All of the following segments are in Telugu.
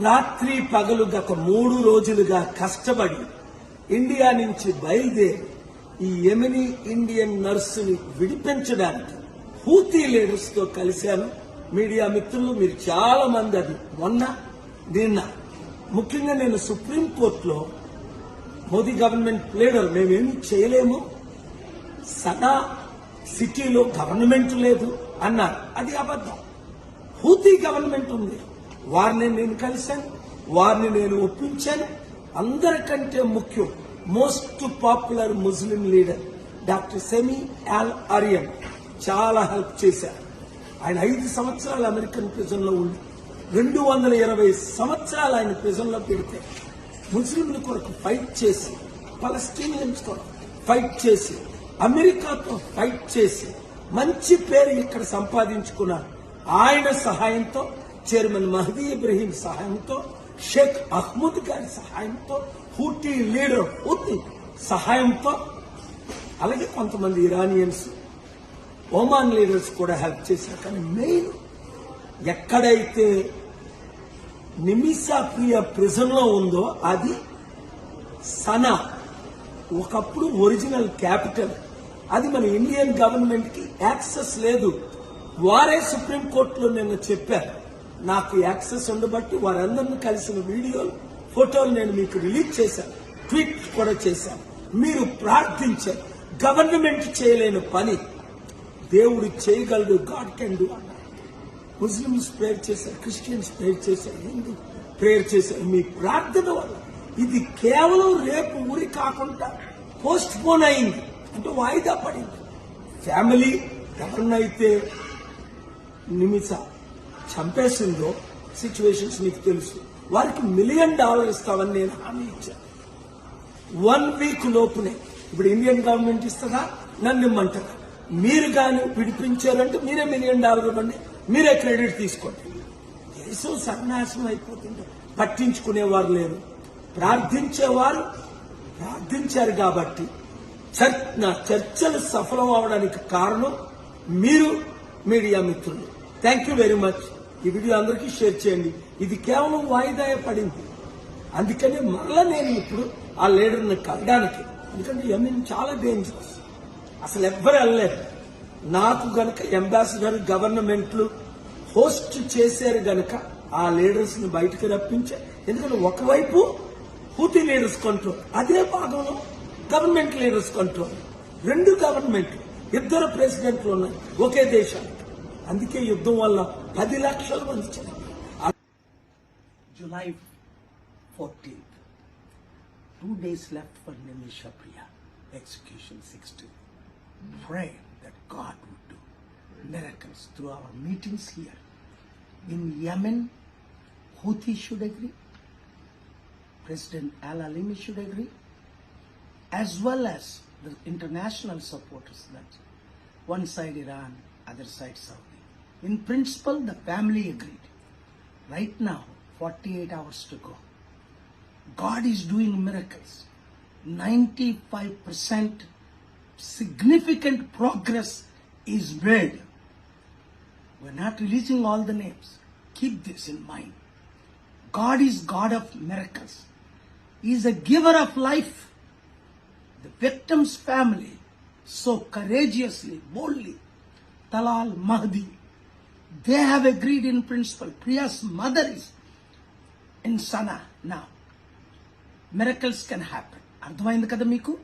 రాత్రి పగలు గత మూడు రోజులుగా కష్టపడి ఇండియా నుంచి బయలుదేరి ఈ ఎమినీ ఇండియన్ నర్సుని విడిపించడానికి హూతీ లీడర్స్తో కలిశాను. మీడియా మిత్రులు మీరు చాలా మంది అది మొన్న నిన్న. ముఖ్యంగా నేను సుప్రీంకోర్టులో మోదీ గవర్నమెంట్ లీడర్ మేమేమి చేయలేము. సదా సిటీలో గవర్నమెంట్ లేదు అన్నారు. అది అబద్ధం. హూతీ గవర్నమెంట్ ఉంది. వారిని నేను కలిశాను వారిని నేను ఒప్పించాను. అందరికంటే ముఖ్యం most popular Muslim leader doctor semi ఆల్ ఆర్యన్ చాలా హెల్ప్ చేశారు. ఆయన ఐదు సంవత్సరాలు అమెరికన్ ప్రిజన్లో ఉండి రెండు వందల ఇరవై సంవత్సరాలు ఆయన ప్రిజన్లో పెడితే ముస్లింల కొరకు ఫైట్ చేసి పలస్టీనియన్స్ కొరకు ఫైట్ చేసి అమెరికాతో ఫైట్ చేసి మంచి పేరు ఇక్కడ సంపాదించుకున్నారు. ఆయన సహాయంతో చైర్మన్ మహదీ ఇబ్రహీం సహాయంతో షేక్ అహ్మద్ గారి సహాయంతో హూటీ లీడర్ ఉత్ సహాయంతో అలాగే కొంతమంది ఇరానియన్స్ ఒమాన్ లీడర్స్ కూడా హెల్ప్ చేశారు. కానీ మెయిన్ ఎక్కడైతే నిమిషా ప్రియ ప్రిజన్లో ఉందో అది సనా ఒకప్పుడు ఒరిజినల్ క్యాపిటల్ అది మన ఇండియన్ గవర్నమెంట్కి యాక్సెస్ లేదు. వారే సుప్రీంకోర్టులో నిన్న చెప్పారు. నాకు యాక్సెస్ ఉండబట్టి వారందరిని కలిసిన వీడియోలు ఫోటోలు నేను మీకు రిలీజ్ చేశాను. ట్వీట్ కూడా చేశాను. మీరు ప్రార్థించారు గవర్నమెంట్ చేయలేని పని. దేవుడు చేయగలడు. గాడ్ కెన్ డూ అన్నారు ముస్లిమ్స్ ప్రేయర్ చేశారు క్రిస్టియన్స్ ప్రేయర్ చేశారు హిందూ ప్రేయర్ చేశారు. మీ ప్రార్థన వల్ల ఇది కేవలం రేపు ఊరి కాకుండా పోస్ట్ పోన్ అయింది. అంటే వాయిదా పడింది. ఫ్యామిలీ ఎవరినైతే నిమిష చంపేసిందో సిచ్యువేషన్స్ మీకు తెలుసు. వారికి మిలియన్ డాలర్ ఇస్తామని నేను హామీ ఇచ్చాను వన్ వీక్ లోపునే ఇప్పుడు ఇండియన్ గవర్నమెంట్ ఇస్తుందా? నన్ను ఇమ్మంటారా? మీరు కానీ విడిపించారంటే మీరే మిలియన్ డాలర్ ఇవ్వండి. మీరే క్రెడిట్ తీసుకోండి. దేశం సర్వనాశనం అయిపోతుంది. పట్టించుకునేవారు లేరు. ప్రార్థించేవారు ప్రార్థించారు కాబట్టి నా చర్చలు సఫలం అవడానికి కారణం మీరు మీడియా మిత్రులు. థ్యాంక్ యూ వెరీ మచ్ ఈ వీడియో అందరికీ షేర్ చేయండి. ఇది కేవలం వాయిదా పడింది. అందుకని మరలా నేను ఇప్పుడు ఆ లీడర్ని కలడానికి ఎందుకంటే ఎంఎన్ చాలా డేంజరస్ అసలు ఎవ్వరు వెళ్ళలేరు నాకు గనక అంబాసిడర్ గవర్నమెంట్లు హోస్ట్ చేశారు గనక ఆ లీడర్స్ని బయటకు రప్పించే ఎందుకంటే ఒకవైపు హూతీ లీడర్స్ కంట్రోల్ అదే భాగంలో గవర్నమెంట్ లీడర్స్ కంట్రోల్ రెండు గవర్నమెంట్లు ఇద్దరు ప్రెసిడెంట్లు ఉన్నాయి ఒకే దేశానికి. అందుకే యుద్ధం వల్ల పది లక్షల మంది చనిపోయారు July 14th. Two days left for Nimisha Priya execution 16. Pray that God would do miracles through our meetings here. In Yemen, Houthi should agree. President Al Alimi should agree. As well as the international supporters that one side Iran, other side Saudi. In principle, the family agreed. Right now, 48 hours to go. God is doing miracles. 95% significant progress is made. We're not releasing all the names. Keep this in mind. God is God of miracles. He is a giver of life. The victim's family so courageously, boldly, Talal Mahdi, they have agreed in principle. Priya's mother is in Sana now. Miracles can happy అర్థమైంది కదా మీకు?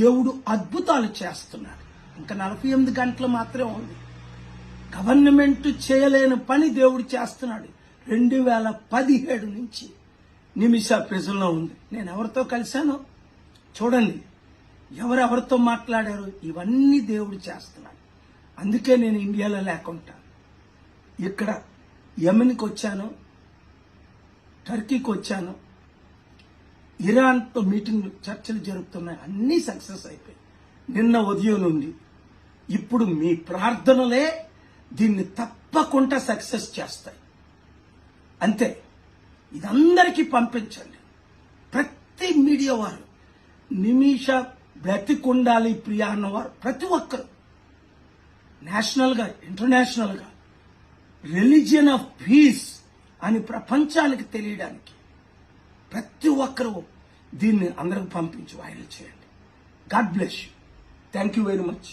దేవుడు అద్భుతాలు చేస్తున్నాడు. ఇంకా నలభై ఎనిమిది గంటలు మాత్రమే ఉంది. గవర్నమెంట్ చేయలేని పని దేవుడు చేస్తున్నాడు. రెండు వేల పదిహేడు నుంచి నిమిష ప్రజల్లో ఉంది. నేను ఎవరితో కలిశానో చూడండి. ఎవరెవరితో మాట్లాడారు ఇవన్నీ దేవుడు చేస్తున్నాడు. అందుకే నేను ఇండియాలో లేకుండా ఇక్కడ యమెన్కి వచ్చాను టర్కీకి వచ్చాను ఇరాన్తో మీటింగ్లు చర్చలు జరుగుతున్నాయి అన్నీ సక్సెస్ అయిపోయాయి. నిన్న ఉదయం నుండి ఇప్పుడు మీ ప్రార్థనలే దీన్ని తప్పకుండా సక్సెస్ చేస్తాయి. అంతే ఇదందరికీ పంపించండి. ప్రతి మీడియా వారు నిమిష బ్రతికుండాలి ప్రియా అన్నవారు ప్రతి ఒక్కరు నేషనల్గా ఇంటర్నేషనల్గా రిలీజియన్ ఆఫ్ పీస్ అని ప్రపంచానికి తెలియడానికి ప్రతి ఒక్కరూ దీన్ని అందరికి పంపించి వైరల్ చేయండి. God bless you. Thank you very much.